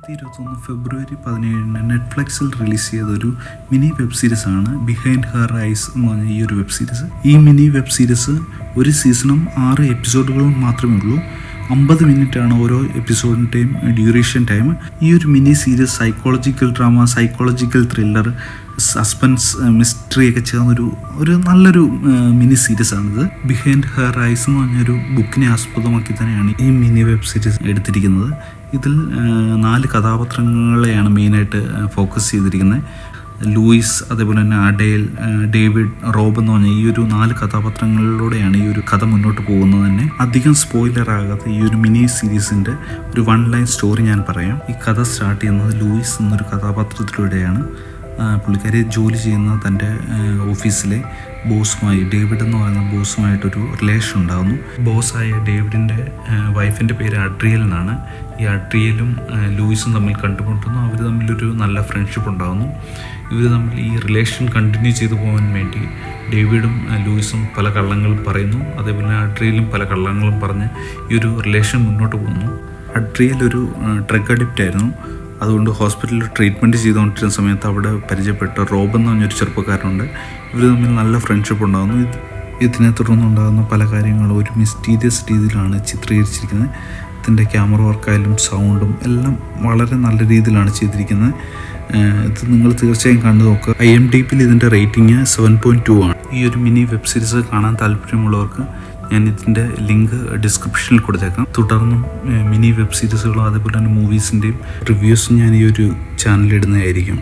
രണ്ടായിരത്തി ഇരുപത്തൊന്ന് ഫെബ്രുവരി പതിനേഴിന് നെറ്റ്ഫ്ലിക്സിൽ റിലീസ് ചെയ്ത ഒരു മിനി വെബ് സീരീസ് ആണ് ബിഹൈൻഡ് ഹർ ഐസ് എന്ന് പറഞ്ഞ ഈ ഒരു വെബ് സീരീസ്. ഈ മിനി വെബ് സീരീസ് ഒരു സീസണും ആറ് എപ്പിസോഡുകളും മാത്രമേ ഉള്ളൂ. അമ്പത് ആണ് ഓരോ എപ്പിസോഡിന്റെയും ഡ്യൂറേഷൻ ടൈം. ഈ ഒരു mini series psychological drama psychological thriller suspense mystery ഒക്കെ ചേർന്നൊരു ഒരു നല്ലൊരു മിനി സീരീസ് ആണിത്. ബിഹൈൻഡ് ഹെർ റൈസ് എന്ന് പറഞ്ഞൊരു ബുക്കിനെ ആസ്പദമാക്കി തന്നെയാണ് ഈ മിനി വെബ് സീരീസ് എടുത്തിരിക്കുന്നത്. ഇതിൽ നാല് കഥാപാത്രങ്ങളെയാണ് മെയിനായിട്ട് ഫോക്കസ് ചെയ്തിരിക്കുന്നത്. ലൂയിസ് അതേപോലെ തന്നെ അഡേൽ ഡേവിഡ് റോബ് എന്ന് പറഞ്ഞ ഈ ഒരു നാല് കഥാപാത്രങ്ങളിലൂടെയാണ് ഈ ഒരു കഥ മുന്നോട്ട് പോകുന്നത് തന്നെ. അധികം സ്പോയിലർ ആകാത്ത ഈ ഒരു മിനി സീരീസിന്റെ ഒരു വൺ ലൈൻ സ്റ്റോറി ഞാൻ പറയാം. ഈ കഥ സ്റ്റാർട്ട് ചെയ്യുന്നത് ലൂയിസ് എന്നൊരു കഥാപാത്രത്തിലൂടെയാണ്. പുള്ളിക്കാരി ജോലി ചെയ്യുന്ന തന്റെ ഓഫീസിലെ ബോസുമായി ഡേവിഡ് എന്ന് പറയുന്ന ബോസുമായിട്ടൊരു റിലേഷൻ ഉണ്ടാകുന്നു ബോസായ ഡേവിഡിന്റെ വൈഫിന്റെ പേര് അഡ്രിയൽ എന്നാണ്. ഈ അഡ്രിയലും ലൂയിസും തമ്മിൽ കണ്ടുമുട്ടുന്നു. അവർ തമ്മിലൊരു നല്ല ഫ്രണ്ട്ഷിപ്പ് ഉണ്ടാകുന്നു ഇവർ തമ്മിൽ ഈ റിലേഷൻ കണ്ടിന്യൂ ചെയ്തു പോകാൻ വേണ്ടി ഡേവിഡും ലൂയിസും പല കള്ളങ്ങളും പറയുന്നു. അതേപോലെ അഡ്രിയലും പല കള്ളങ്ങളും പറഞ്ഞ് ഈ ഒരു റിലേഷൻ മുന്നോട്ട് പോകുന്നു. അഡ്രിയൽ ഒരു ഡ്രഗ് അഡിക്റ്റ് ആയിരുന്നു. അതുകൊണ്ട് ഹോസ്പിറ്റലിൽ ട്രീറ്റ്മെന്റ് ചെയ്തുകൊണ്ടിരുന്ന സമയത്ത് അവിടെ പരിചയപ്പെട്ട റോബ് എന്ന് പറഞ്ഞൊരു ചെറുപ്പക്കാരനുണ്ട്. ഇവർ തമ്മിൽ നല്ല ഫ്രണ്ട്ഷിപ്പ് ഉണ്ടാകുന്നു. ഇത് ഇതിനെ തുടർന്നുണ്ടാകുന്ന പല കാര്യങ്ങളും ഒരു മിസ്റ്റീരിയസ് രീതിയിലാണ് ചിത്രീകരിച്ചിരിക്കുന്നത്. ഇതിന്റെ ക്യാമറ വർക്കായാലും സൗണ്ടും എല്ലാം വളരെ നല്ല രീതിയിലാണ് ചെയ്തിരിക്കുന്നത്. ഇത് നിങ്ങൾ തീർച്ചയായും കണ്ടു നോക്കുക. ഐ എം ഡി പിയിൽ ഇതിന്റെ റേറ്റിംഗ് സെവൻ പോയിന്റ് ടു ആണ്. ഈ ഒരു മിനി വെബ് സീരീസ് കാണാൻ താല്പര്യമുള്ളവർക്ക് ഞാൻ ഇതിന്റെ ലിങ്ക് ഡിസ്ക്രിപ്ഷനിൽ കൊടുത്തേക്കാം. തുടർന്നും മിനി വെബ് സീരീസുകളും അതേപോലെ തന്നെ മൂവീസിന്റെയും റിവ്യൂസും ഞാൻ ഈ ഒരു ചാനലിൽ ഇടുന്നതായിരിക്കും.